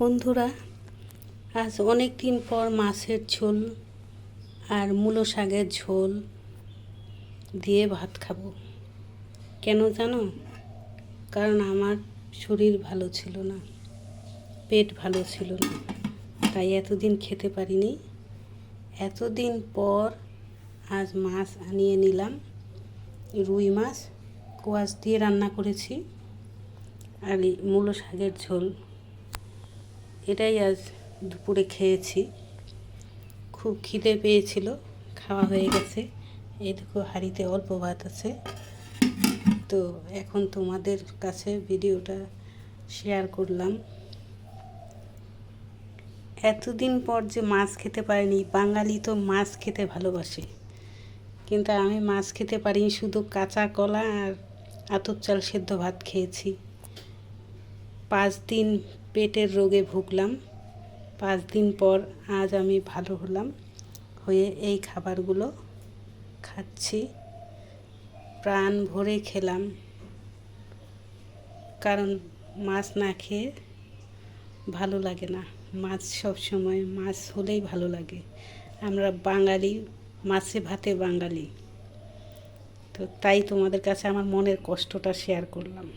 বন্ধুরা, আজ অনেক দিন পর মাছের ঝোল আর মূলো শাকের ঝোল দিয়ে ভাত খাব। কেন জানো? কারণ আমার শরীর ভালো ছিল না, পেট ভালো ছিল না, তাই এতদিন খেতে পারিনি। এতদিন পর আজ মাছ আনিয়ে নিলাম, রুই মাছ, কোয়াশ দিয়ে রান্না করেছি, আর মূলো শাকের ঝোল এটাই আজ দুপুরে খেয়েছি। খুব খিদে পেয়েছিল, খাওয়া হয়ে গেছে। এটুকু হাঁড়িতে অল্প ভাত আছে। তো এখন তোমাদের কাছে ভিডিওটা শেয়ার করলাম। এতদিন পর যে মাছ খেতে পারিনি, বাঙালি তো মাছ খেতে ভালোবাসে। কিন্তু আমি মাছ খেতে পারিনি, শুধু কাঁচা কলা আর আতর চাল সেদ্ধ ভাত খেয়েছি। পাঁচ দিন পেটের রোগে ভুগলাম। পাঁচ দিন পর আজ আমি ভালো হলাম। হয়ে এই খাবারগুলো খাচ্ছি। প্রাণ ভরে খেলাম। কারণ মাছ না খেয়ে ভালো লাগে না। মাছ সব সময়, মাছ হলেই ভালো লাগে। আমরা বাঙালি, মাছে ভাতে বাঙালি। তো তাই তোমাদের কাছে আমার মনের কষ্টটা শেয়ার করলাম।